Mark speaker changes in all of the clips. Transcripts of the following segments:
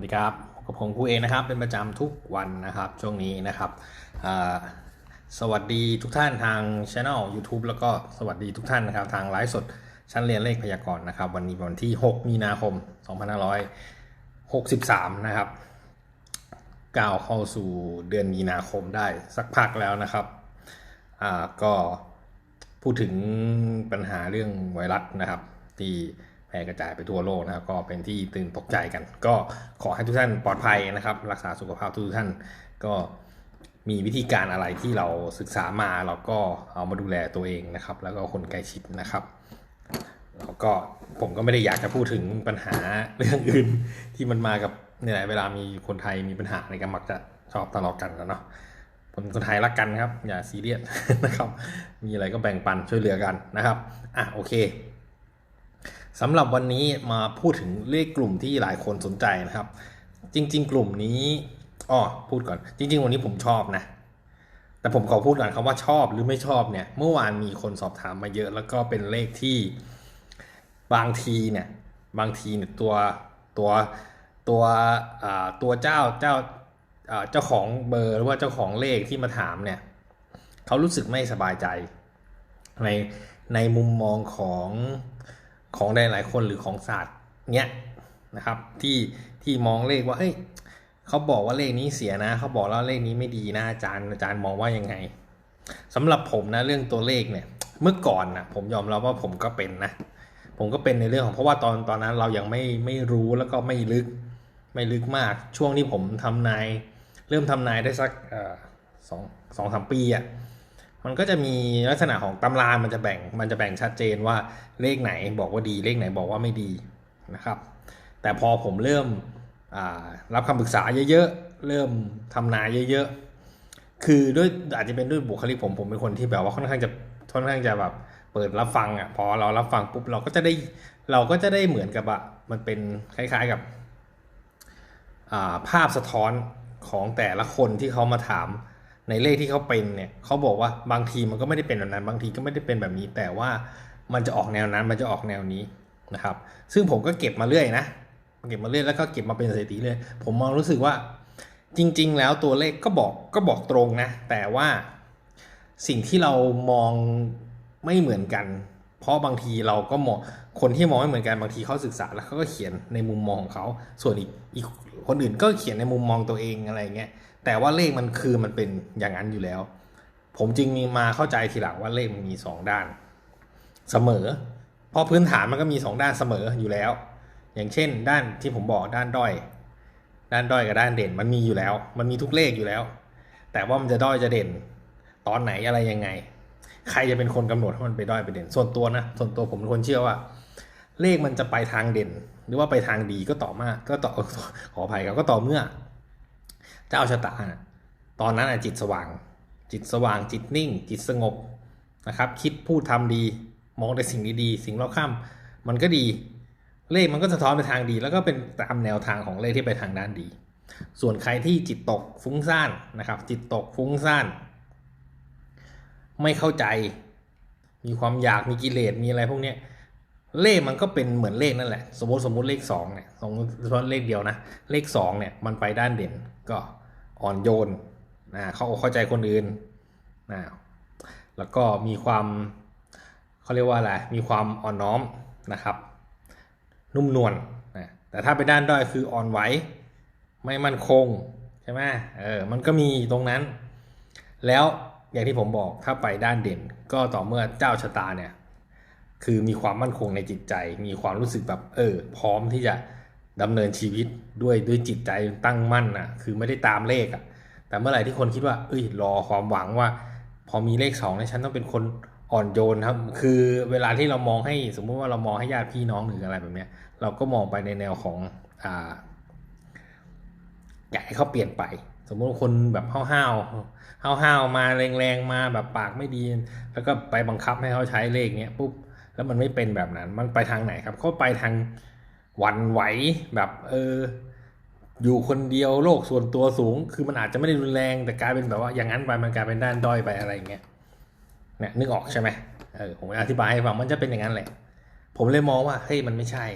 Speaker 1: สวัสดีครับกับผมครูเองนะครับ เป็นประจำทุกวันนะครับช่วงนี้นะครับสวัสดีทุกท่านทางช anel YouTube แล้วก็สวัสดีทุกท่านนะครับ ทางไลฟ์สดชั้นเรียนเลขพยากรณ์นะครับ วันนี้วันที่ 6 มีนาคม 2563 นะครับก้าวเข้าสู่เดือนมีนาคมได้สักพักแล้วนะครับก็พูดถึงปัญหาเรื่องไวรัสนะครับ ที่ แพร่กระจายไปทั่วโลกนะครับก็เป็นที่ตื่นตกใจกัน ก็ขอให้ทุกท่านปลอดภัยนะครับ รักษาสุขภาพทุกท่านก็มีวิธีการอะไรที่เราศึกษามาเราก็เอามาดูแลตัวเองนะครับ แล้วก็คนใกล้ชิดนะครับแล้วก็ผมก็ไม่ได้อยากจะพูดถึงปัญหาเรื่องอื่นที่มันมากับเนี่ยแหละเวลามีคนไทยมีปัญหาอะไรกันมักจะชอบทะเลาะกันนะเนาะคนคนไทยรักกันครับ อย่าซีเรียสนะครับ มีอะไรก็แบ่งปันช่วยเหลือกันนะครับอะโอเค สำหรับวันนี้มาพูดถึงเลขกลุ่มที่หลายคนสนใจนะครับ จริง ๆ กลุ่มนี้อ๋อพูดก่อน จริง ๆ วันนี้ผมชอบนะ แต่ผมขอพูดก่อนคำว่าชอบหรือไม่ชอบเนี่ย เมื่อวานมีคนสอบถามมาเยอะ แล้วก็เป็นเลขที่บางทีเนี่ย บางทีเนี่ยตัวตัวตัวตัวเจ้าเจ้าเจ้าของเบอร์หรือว่าเจ้าของเลขที่มาถามเนี่ยเขารู้สึกไม่สบายใจในในมุมมองของ ของหลายๆคนหรือของศาสตร์เนี้ยนะครับ ที่ที่มองเลขว่าเฮ้ยเขาบอกว่าเลขนี้เสียนะ เขาบอกแล้วเลขนี้ไม่ดีนะอาจารย์อาจารย์มองว่ายังไงสำหรับผมนะเรื่องตัวเลขเนี่ย เมื่อก่อนนะผมยอมรับว่าผมก็เป็นนะผมก็เป็นในเรื่องของเพราะว่าตอนตอนนั้นเรายังไม่ไม่รู้แล้วก็ไม่ลึกไม่ลึกมากช่วงที่ผมทำนายเริ่มทำนายได้สักสองสองสามปีอะ่ะ มันก็จะมีลักษณะของตำรา มันจะแบ่ง มันจะแบ่งชัดเจนว่าเลขไหนบอกว่าดี เลขไหนบอกว่าไม่ดีนะครับ แต่พอผมเริ่มรับคำปรึกษาเยอะๆ เริ่มทำนายเยอะๆ คือด้วยอาจจะเป็นด้วยบุคลิกผมผมเป็นคนที่แบบว่าค่อนข้างจะค่อนข้างจะแบบเปิดรับฟังอะ พอเรารับฟังปุ๊บเราก็จะได้เราก็จะได้เหมือนกับอะมันเป็นคล้ายๆกับภาพสะท้อนของแต่ละคนที่เขามาถาม ในเลขที่เขาเป็นเนี่ยเขาบอกว่าบางทีมันก็ไม่ได้เป็นแบบนั้น บางทีก็ไม่ได้เป็นแบบนี้ แต่ว่ามันจะออกแนวนั้น มันจะออกแนวนี้นะครับ ซึ่งผมก็เก็บมาเรื่อยนะเก็บมาเรื่อยแล้วก็เก็บมาเป็นสถิติเลย ผมมองรู้สึกว่าจริง ๆ แล้วตัวเลขก็บอกก็บอกตรงนะ แต่ว่าสิ่งที่เรามองไม่เหมือนกัน เพราะบางทีเราก็มองคนที่มองไม่เหมือนกันบางทีเขาศึกษาแล้วเขาก็เขียนในมุมมองของเขา ส่วนอีกอีกคนอื่นก็เขียนในมุมมองตัวเองอะไรเงี้ย แต่ว่าเลขมันคือมันเป็นอย่างนั้นอยู่แล้ว ผมจึงมีมาเข้าใจทีหลังว่าเลขมันมีสองด้าน เสมอ เพราะพื้นฐานมันก็มีสองด้านเสมออยู่แล้ว อย่างเช่น ด้านที่ผมบอกด้านด้อย ด้านด้อยกับด้านเด่นมันมีอยู่แล้ว มันมีทุกเลขอยู่แล้ว แต่ว่ามันจะด้อยจะเด่น ตอนไหนอะไรยังไง ใครจะเป็นคนกำหนดให้มันไปด้อยไปเด่น ส่วนตัวนะส่วนตัวผมเป็นคนเชื่อว่า เลขมันจะไปทางเด่น หรือว่าไปทางดีก็ต่อมาก็ต่อขออภัยครับก็ต่อเมื่อ เจ้าชะตาตอนนั้นจิตสว่าง จิตสว่างจิตนิ่ง จิตสงบนะครับ คิดพูดทำดี มองแต่สิ่งดีๆสิ่งรอบข้ามมันก็ดีเลขมันก็สะท้อนไปทางดี แล้วก็เป็นตามแนวทางของเลขที่ไปทางด้านดี ส่วนใครที่จิตตกฟุ้งซ่านนะครับ จิตตกฟุ้งซ่าน ไม่เข้าใจ มีความอยากมีกิเลสมีอะไรพวกนี้เลขมันก็เป็นเหมือนเลขนั่นแหละ สมมติสมมติเลขสองเนี่ยสมมติเฉพาะเลขเดียวนะ เลขสองเนี่ยมันไปด้านเด่นก็ อ่อนโยนนะเขาเข้าใจคนอื่นนะแล้วก็มีความเขาเรียกว่าอะไรมีความอ่อนน้อมนะครับ นุ่มนวลนะแต่ถ้าไปด้านด้อยคืออ่อนไหวไม่มั่นคงใช่ไหมเออมันก็มีตรงนั้น แล้วอย่างที่ผมบอกถ้าไปด้านเด่น ก็ต่อเมื่อเจ้าชะตาเนี่ยคือมีความมั่นคงในจิตใจ มีความรู้สึกแบบเออพร้อมที่จะ ดำเนินชีวิตด้วยด้วยจิตใจตั้งมั่นนะคือไม่ได้ตามเลขอะ่ะ แต่เมื่อไหร่ที่คนคิดว่า เอ้ยรอความหวังว่า พอมีเลขสองเนี่ยฉันต้องเป็นคนอ่อนโยนครับ คือเวลาที่เรามองให้สมมุติว่าเรามองให้ญาติพี่น้องหรืออะไรแบบเนี้ย เราก็มองไปในแนวของอ่าอยากให้เขาเปลี่ยนไป สมมติคนแบบห้าวห้าวห้าวห้าวมาแรงๆมาแบบปากไม่ดี แล้วก็ไปบังคับให้เขาใช้เลขเนี้ยปุ๊บแล้วมันไม่เป็นแบบนั้น มันไปทางไหนครับเขาไปทาง หวั่นไหวแบบเอออยู่คนเดียวโลกส่วนตัวสูง คือมันอาจจะไม่ได้รุนแรงแต่กลายเป็นแบบว่าอย่างนั้นไปมันกลายเป็นด้านด้อยไปอะไรเงี้ยเนี่ยนึกออกใช่ไหมเออผมอธิบายให้ฟังมันจะเป็นอย่างนั้นแหละ ผมเลยมองว่าเฮ้ยมันไม่ใช่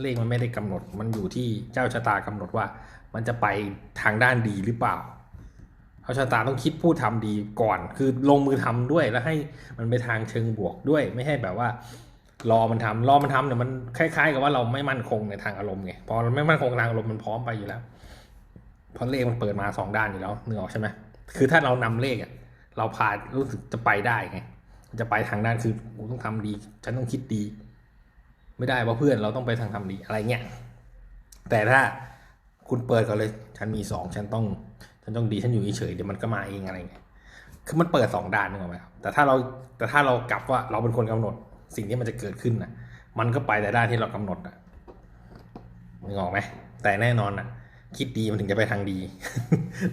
Speaker 1: เลขมันไม่ได้กำหนด มันอยู่ที่เจ้าชะตากำหนดว่า มันจะไปทางด้านดีหรือเปล่าเจ้าชะตาต้องคิดพูดทำดีก่อน คือลงมือทำด้วยแล้วให้มันไปทางเชิงบวกด้วย ไม่ให้แบบว่า รอมันทำรอมันทำเนี่ยมันคล้ายๆ กับว่าเราไม่มั่นคงในทางอารมณ์ไงพอเราไม่มั่นคงทางอารมณ์มันพร้อมไปอยู่แล้วเพราะเลขมันเปิดมาสองด้านอยู่แล้วเนึกออกใช่ไหมคือถ้าเรานำเลขอะเราพารู้สึกจะไปได้ไงจะไปทางด้านคือกูต้องทำดี ฉันต้องคิดดี ไม่ได้ว่าเพื่อนเราต้องไปทางทำดีอะไรเงี้ยแต่ถ้าคุณเปิดก่อนเลย ฉันมีสองฉันต้อง ฉันต้องดีฉันอยู่เฉยเดี๋ยวมันก็มาเองอะไรเงี้ยคือมันเปิดสองด้านนึกออกไหมครับแต่ถ้าเราแต่ถ้าเรากลับว่าเราเป็นคนกำหนด สิ่งที่มันจะเกิดขึ้นนะมันก็ไปแต่ด้านที่เรากำหนดนะนึกออกไหมแต่แน่นอนนะคิดดีมันถึงจะไปทางดี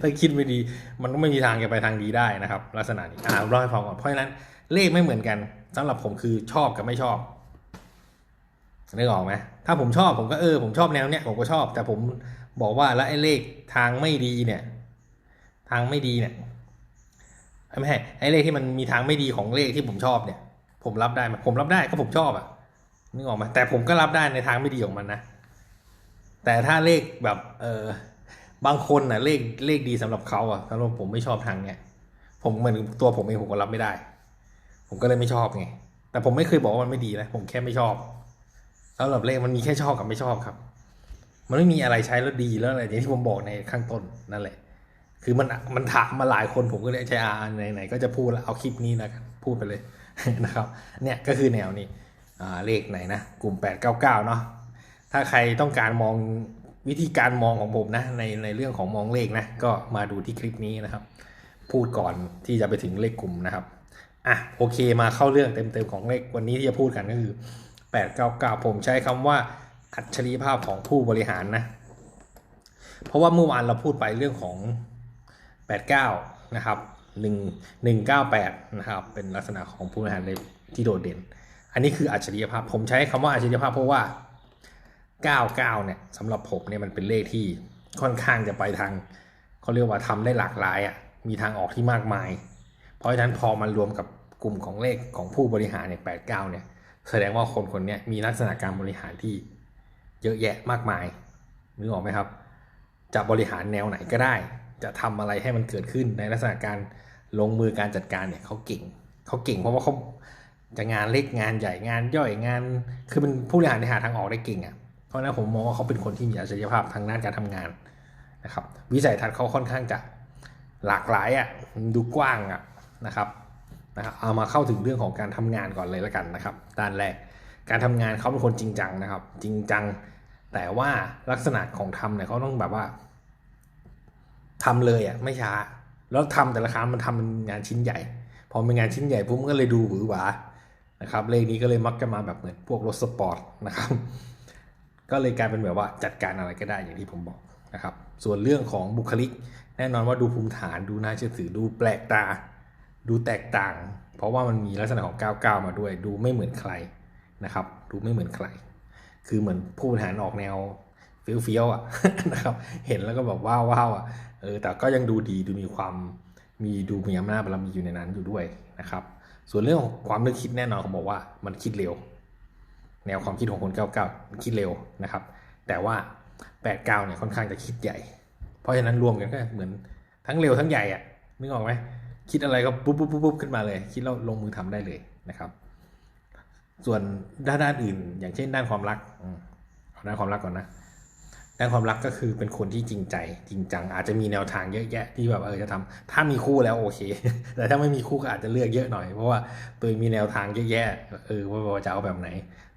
Speaker 1: ถ้าคิดไม่ดี มันก็ไม่มีทางจะไปทางดีได้นะครับ ลักษณะนี้อ่าเล่าให้ฟังก่อนเพราะฉะนั้นเลขไม่เหมือนกันสำหรับผมคือชอบกับไม่ชอบนึกออกไหมถ้าผมชอบผมก็เออผมชอบแนวเนี้ยผมก็ชอบ แต่ผมบอกว่าแล้วไอ้เลขทางไม่ดีเนี่ย ทางไม่ดีเนี่ยไม่ใช่ไอ้เลขที่มันมีทางไม่ดีของเลขที่ผมชอบเนี่ย ผมรับได้ไหมผมรับได้ก็ผมชอบอะนึกออกไหมแต่ผมก็รับได้ในทางไม่ดีของมันนะ แต่ถ้าเลขแบบ เออบางคนน่ะเลขเลขดีสำหรับเขาอะสำหรับผมไม่ชอบทางเนี้ยผมเหมือนตัวผมเองผมก็รับไม่ได้ ผมก็เลยไม่ชอบไงแต่ผมไม่เคยบอกว่ามันไม่ดีนะผมแค่ไม่ชอบสำหรับเลขมันมีแค่ชอบกับไม่ชอบครับ มันไม่มีอะไรใช้แล้วดีแล้วอะไรอย่างที่ผมบอกในข้างต้นนั่นแหละ คือมันมันถามมาหลายคนผมก็เลยใช้อาไหนๆก็จะพูดแล้วเอาคลิปนี้นะกัน พูดไปเลยนะครับ เนี่ยก็คือแนวนี้เลขไหนนะ กลุ่ม 899 เนาะถ้าใครต้องการมองวิธีการมองของผมนะในในเรื่องของมองเลขนะก็มาดูที่คลิปนี้นะครับ พูดก่อนที่จะไปถึงเลขกลุ่มนะครับอะโอเคมาเข้าเรื่องเต็มๆของเลขวันนี้ที่จะพูดกันก็คือ 899 ผมใช้คำว่าอัจฉริภาพของผู้บริหารนะ เพราะว่าเมื่อวานเราพูดไปเรื่องของ 89 นะครับ 1 198 นะครับ เป็นลักษณะของผู้บริหารที่โดดเด่น อันนี้คืออัจฉริยภาพ ผมใช้คำว่าอัจฉริยภาพเพราะว่า 99 เนี่ยสำหรับผมเนี่ยมันเป็นเลขที่ค่อนข้างจะไปทางเขาเรียกว่าทำได้หลากหลายอะ่ะ มีทางออกที่มากมาย เพราะฉะนั้นพอมันรวมกับกลุ่มของเลขของผู้บริหารเนี่ย89 เนี่ย แสดงว่าคนคนนี้มีลักษณะการบริหารที่เยอะแยะมากมายนึกออกไหมครับ จะบริหารแนวไหนก็ได้ จะทำอะไรให้มันเกิดขึ้นในลักษณะการลงมือการจัดการเนี่ยเขาเก่งเขาเก่งเพราะว่าเขาจะงานเล็กงานใหญ่งานย่อยงาน คือเป็นผู้บริหารที่หาทางออกได้เก่งอะเพราะฉะนั้นผมมองว่าเขาเป็นคนที่มีอัจฉริยภาพทางด้านการทำงานนะครับวิสัยทัศน์เขาค่อนข้างจะหลากหลายอะดูกว้างอะนะครับนะครับเอามาเข้าถึงเรื่องของการทำงานก่อนเลยแล้วกันนะครับด้านแรกการทำงานเขาเป็นคนจริงจังนะครับ จริงจัง แต่ว่าลักษณะของทำเนี่ยเขาต้องแบบว่า ทำเลยอะไม่ช้า แล้วทำแต่ละครั้งมันทำเป็นงานชิ้นใหญ่ พอเป็นงานชิ้นใหญ่ปุ๊บมันก็เลยดูหวือหวานะครับเลขนี้ก็เลยมักจะมาแบบเหมือนพวกรถสปอร์ตนะครับ ก็เลยกลายเป็นแบบว่าจัดการอะไรก็ได้อย่างที่ผมบอกนะครับ ส่วนเรื่องของบุคลิก แน่นอนว่าดูภูมิฐานดูน่าเชื่อถือดูแปลกตา ดูแตกต่าง เพราะว่ามันมีลักษณะของก้าวๆมาด้วย ดูไม่เหมือนใครนะครับ ดูไม่เหมือนใคร คือเหมือนผู้บริหารออกแนวเฟี้ยวๆอะนะครับ เห็นแล้วก็แบบว้าวว้าวอะ เออแต่ก็ยังดูดีดูมีความมีดูมีอำนาจบารมีอยู่ในนั้นอยู่ด้วยนะครับ ส่วนเรื่องของความนึกคิดแน่นอนเขาบอกว่ามันคิดเร็ว แนวความคิดของคน99มันคิดเร็วนะครับ แต่ว่า89เก้าเนี่ยค่อนข้างจะคิดใหญ่ เพราะฉะนั้นรวมกันก็เหมือนทั้งเร็วทั้งใหญ่อะนึกออกไหมคิดอะไรก็ปุ๊บปุ๊บปุ๊บปุ๊บขึ้นมาเลย คิดแล้วลงมือทำได้เลยนะครับ ส่วนด้านด้านอื่น อย่างเช่นด้านความรักด้านความรักก่อนนะ ด้านความรักก็คือเป็นคนที่จริงใจ จริงจัง อาจจะมีแนวทางเยอะแยะที่แบบเออจะทำถ้ามีคู่แล้วโอเค แต่ถ้าไม่มีคู่ก็อาจจะเลือกเยอะหน่อย เพราะว่าตัวเองมีแนวทางเยอะแยะเออว่าจะเอาแบบไหน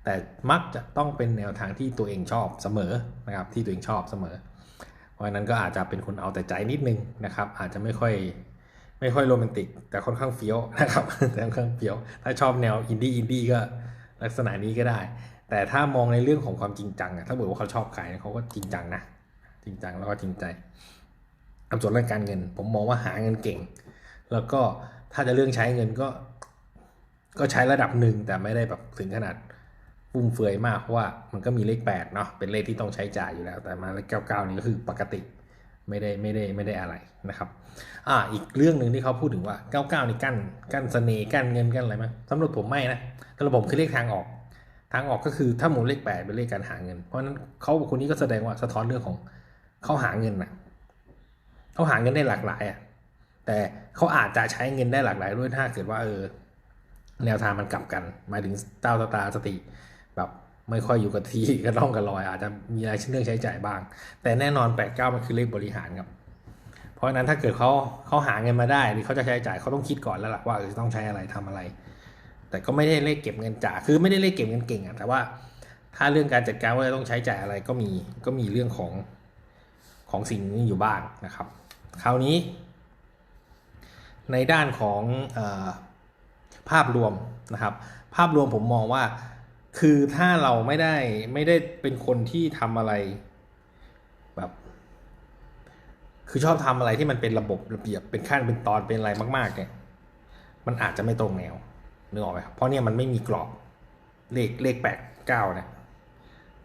Speaker 1: แต่มักจะต้องเป็นแนวทางที่ตัวเองชอบเสมอนะครับที่ตัวเองชอบเสมอ เพราะฉะนั้นก็อาจจะเป็นคนเอาแต่ใจนิดนึงนะครับ อาจจะไม่ค่อยไม่ค่อยโรแมนติก แต่ค่อนข้างเฟี้ยวนะครับแต่ค่อนข้างเฟี้ยวถ้าชอบแนวอินดี้อินดี้ก็ลักษณะนี้ก็ได้ แต่ถ้ามองในเรื่องของความจริงจังอะถ้าบอกว่าเขาชอบใครเขาก็จริงจังนะจริงจังแล้วก็จริงใจทำส่วนเรื่องการเงิน ผมมองว่าหาเงินเก่ง แล้วก็ถ้าจะเรื่องใช้เงินก็ ก็ใช้ระดับหนึ่งแต่ไม่ได้แบบถึงขนาดฟุ่มเฟือยมากเพราะว่ามันก็มีเลขแปดเนาะเป็นเลขที่ต้องใช้จ่ายอยู่แล้ว แต่มาเลขเก้าเก้านี่ก็คือปกติไม่ได้ไม่ได้ไม่ได้อะไรนะครับ อ่า อีกเรื่องหนึ่งที่เขาพูดถึงว่า99นี่กั้นกั้นเสน่ห์กั้นเงินกั้นอะไรไหมสำหรับผมไม่นะสำหรับผมคือเลขทางออกางออกก็คือถ้าหมุนเลขแปดเป็นเลขการหาเงิน เพราะฉะนั้นเขาคนนี้ก็แสดงว่าสะท้อนเรื่องของเขาหาเงินนะเขาหาเงินได้หลากหลายอะแต่เขาอาจจะใช้เงินได้หลากหลายด้วยถ้าเกิดว่าเออแนวทางมันกลับกันหมายถึงเต้าตาตาสติ แบบไม่ค่อยอยู่กับที่ก็ต้องกันลอย อาจจะมีอะไรเรื่องใช้จ่ายบ้าง แต่แน่นอนแปดเก้ามันคือเลขบริหารครับ เพราะฉะนั้นถ้าเกิดเขาเขาหาเงินมาได้หรือเขาจะใช้จ่ายเขาต้องคิดก่อนแล้วล่ะว่าเออต้องใช้อะไรทำอะไร แต่ก็ไม่ได้เลขเก็บเงินจ่าคือไม่ได้เลขเก็บเงินเก่งอะแต่ว่าถ้าเรื่องการจัดการว่าจะต้องใช้จ่ายอะไรก็มีก็มีเรื่องของของสิ่งนี้อยู่บ้างนะครับ คราวนี้ ในด้านของออภาพรวมนะครับ ภาพรวมผมมองว่าคือถ้าเราไม่ได้ไม่ได้เป็นคนที่ทำอะไรแบบ คือชอบทำอะไรที่มันเป็นระบบระเบียบเป็นขั้นเป็นตอนเป็นอะไรมาก ๆ เนี่ย มันอาจจะไม่ตรงแนว นึกออกไหมเพราะเนี่ยมันไม่มีกรอบเลขเลขแปดเก้าเนี่ย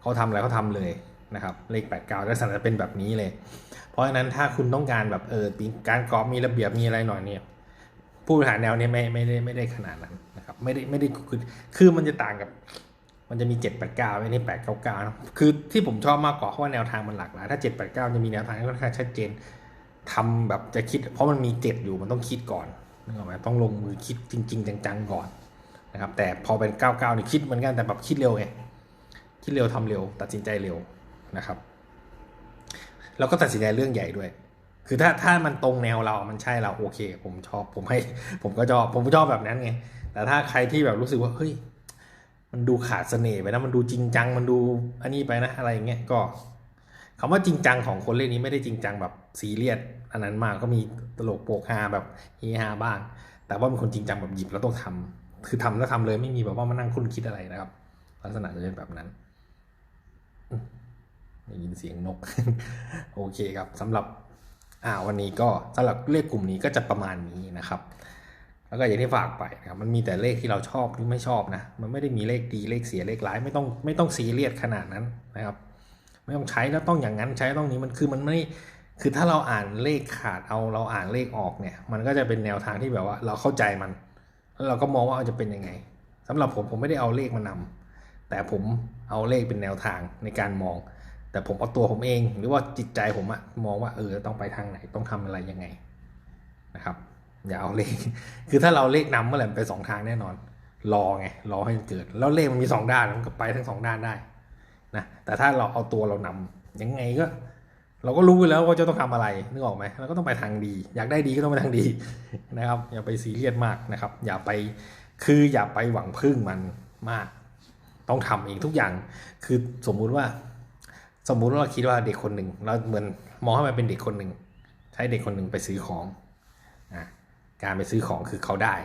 Speaker 1: เขาทำอะไรเขาทำเลยนะครับ เลขแปดเก้าลักษณะจะเป็นแบบนี้เลย เพราะฉะนั้นถ้าคุณต้องการแบบเออการกรอบมีระเบียบมีอะไรหน่อยเนี่ยผู้บริหารแนวเนี้ไม่ไม่ได้ไม่ได้ขนาดนั้นนะครับไม่ได้ไม่ได้คือคือมันจะต่างกับ มันจะมีเจ็ดแปดเก้าไม่ได้แปดเก้าเก้านะคือที่ผมชอบมากกว่าเพราะว่าแนวทางมันหลากหลายถ้าเจ็ดแปดเก้าจะมีแนวทางที่ค่อนข้างชัดเจนทำแบบจะคิด เพราะมันมีเจ็ดอยู่มันต้องคิดก่อนนึกออกไหมต้องลงมือคิดจริง ๆ จังๆก่อน นะครับแต่พอเป็นเก้าเก้านี่คิดเหมือนกันแต่แบบคิดเร็วไงคิดเร็วทำเร็ว ตัดสินใจเร็วนะครับ แล้วก็ตัดสินใจเรื่องใหญ่ด้วย คือถ้าถ้ามันตรงแนวเรา มันใช่เราโอเค ผมชอบผมให้ ผมก็ชอบผมชอบแบบนั้นไงแต่ถ้าใครที่แบบรู้สึกว่าเฮ้ยมันดูขาดเสน่ห์ไปนะมันดูจริงจังมันดูอันนี้ไปนะอะไรอย่างเงี้ยก็คำว่าจริงจังของคนเล่นนี้ไม่ได้จริงจังแบบซีเรียสอันนั้นมากก็มีตลกโปกฮาแบบเฮฮาบ้าง แต่ว่าเป็นคนจริงจังแบบหยิบแล้วต้องทำ คือทำแล้วทำเลยไม่มีแบบว่ามานั่งคุ้นคิดอะไรนะครับ ลักษณะจะเป็นแบบนั้นได้ยินเสียงนก โอเคครับสำหรับอ่าวันนี้ก็สำหรับเลขกลุ่มนี้ก็จะประมาณนี้นะครับ แล้วก็อย่างที่ฝากไปนะครับมันมีแต่เลขที่เราชอบหรือไม่ชอบนะ มันไม่ได้มีเลขดีเลขเสียเลขร้ายไม่ต้องไม่ต้องซีเรียสขนาดนั้นนะครับ ไม่ต้องใช้แล้วต้องอย่างนั้นใช้ต้องนี้มันคือมันไม่คือถ้าเราอ่านเลขขาดเอาเราอ่านเลขออกเนี่ย มันก็จะเป็นแนวทางที่แบบว่าเราเข้าใจมัน แล้วเราก็มองว่าจะเป็นยังไงสำหรับผมผมไม่ได้เอาเลขมานำแต่ผมเอาเลขเป็นแนวทางในการมอง แต่ผมเอาตัวผมเอง หรือว่าจิตใจผมอะมองว่าเออต้องไปทางไหนต้องทำอะไรยังไงนะครับ อย่าเอาเลข คือถ้าเราเลขนำเมื่อไหร่ไปสองทางแน่นอน รอไงรอให้มันเกิด แล้วเลขมันมีสองด้านมันก็ไปทั้งสองด้านได้นะแต่ถ้าเราเอาตัวเรานำยังไงก็ เราก็รู้แล้วว่าจะต้องทำอะไรนึกออกไหมเราก็ต้องไปทางดี อยากได้ดีก็ต้องไปทางดีนะครับ อย่าไปซีเรียสมากนะครับ อย่าไปคืออย่าไปหวังพึ่งมันมาก ต้องทำเองทุกอย่าง คือสมมุติว่า สมมุติว่าเราคิดว่าเด็กคนหนึ่งเราเหมือนมองให้มันเป็นเด็กคนหนึ่งใช้เด็กคนหนึ่งไปซื้อของอะการไปซื้อของคือเขาได้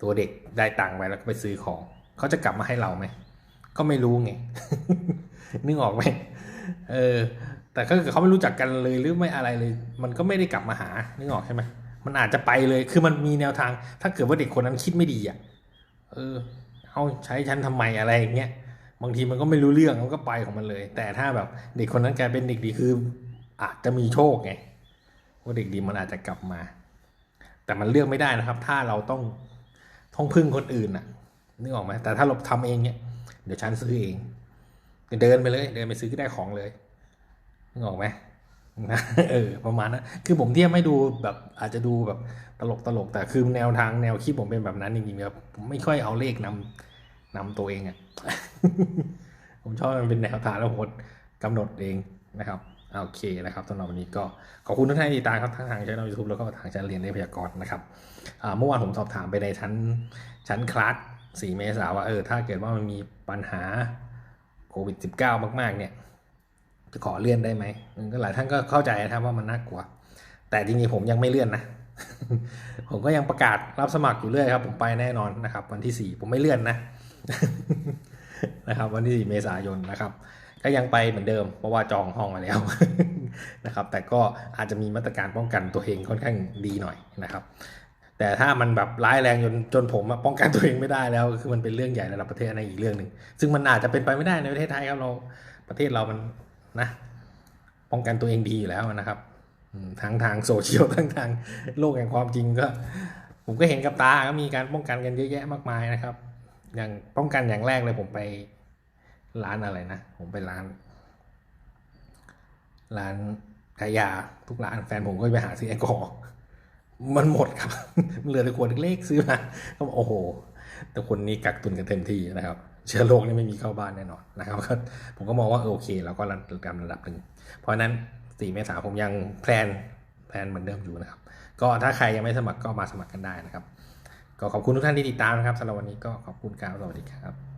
Speaker 1: ตัวเด็กได้ตังค์ไปแล้วก็ไปซื้อของ เขาจะกลับมาให้เราไหมก็ไม่รู้ไง นึกออกไหมเออ แต่ก็คือเขาไม่รู้จักกันเลยหรือไม่อะไรเลย มันก็ไม่ได้กลับมาหานึกออกใช่ไหมมันอาจจะไปเลย คือมันมีแนวทาง ถ้าเกิดว่าเด็กคนนั้นคิดไม่ดีอะ เออ เอาใช้ฉันทำไมอะไรอย่างเงี้ย บางทีมันก็ไม่รู้เรื่องมันก็ไปของมันเลย แต่ถ้าแบบเด็กคนนั้นกลายเป็นเด็กดีคือ อาจจะมีโชคไง ว่าเด็กดีมันอาจจะกลับมา แต่มันเลือกไม่ได้นะครับ ถ้าเราต้องต้องพึ่งคนอื่นน่ะ นึกออกไหมแต่ถ้าเราทำเองเนี่ย เดี๋ยวฉันซื้อเอง เดินไปเลย เดินไปซื้อก็ได้ของเลย นึกออกไหมนะเออประมาณนั้นคือผมเทียบไม่ดูแบบอาจจะดูแบบตลกตลกแต่คือแนวทางแนวคิดผมเป็นแบบนั้นจริงๆครับผมไม่ค่อยเอาเลขนำนำตัวเองอะผมชอบมันเป็นแนวทางแล้วผมกำหนดเองนะครับโอเคนะครับสำหรับวันนี้ก็ขอบคุณทุกท่านที่ติดตามครับทั้งทางช่องยูทูบแล้วก็ทางช่องเรียนได้พยากรณ์นะครับเมื่อวานผมสอบถามไปในชั้นชั้นคลาส4เมษาว่าเออถ้าเกิดว่ามันมีปัญหาโควิด -19 มากๆเนี่ย จะขอเลื่อนได้ไหมก็หลายท่านก็เข้าใจนะครับว่ามันน่ากลัว แต่จริงๆผมยังไม่เลื่อนนะ ผมก็ยังประกาศรับสมัครอยู่เรื่อยครับ ผมไปแน่นอนนะครับ วันที่ 4 ผมไม่เลื่อนนะนะครับ วันที่ 4 เมษายนนะครับ ก็ยังไปเหมือนเดิมเพราะว่าจองห้องมาแล้วนะครับ แต่ก็อาจจะมีมาตรการป้องกันตัวเองค่อนข้างดีหน่อยนะครับ แต่ถ้ามันแบบร้ายแรงจนจนผมป้องกันตัวเองไม่ได้แล้ว คือมันเป็นเรื่องใหญ่ระดับประเทศในอีกเรื่องหนึ่งซึ่งมันอาจจะเป็นไปไม่ได้ในประเทศไทยครับเราประเทศเรามัน นะป้องกันตัวเองดีอยู่แล้วนะครับทั้งทางโซเชียลทั้งทางโลกแห่งความจริงก็ ผมก็เห็นกับตาก็มีการป้องกันกันเยอะแยะมากมายนะครับ อย่างป้องกันอย่างแรกเลยผมไปร้านอะไรนะ ผมไปร้าน ร้านขายยาทุกร้านแฟนผมก็ไปหาซื้อแอลกอฮอล์มันหมดครับเหลือแต่ขวดเล็กซื้อมาก็บอกโอ้โห แต่คนนี้กักตุนกันเต็มที่นะครับ เชื้อโรคนี่ไม่มีเข้าบ้านแน่นอนนะครับผมก็มองว่าโอเคเราก็ระดับระดับหนึ่งเพราะนั้น4เมษาผมยังแพลนแพลนเหมือนเดิมอยู่นะครับ ก็ถ้าใครยังไม่สมัครก็มาสมัครกันได้นะครับ ก็ขอบคุณทุกท่านที่ติดตามนะครับสำหรับวันนี้ก็ขอบคุณครับสวัสดีครับ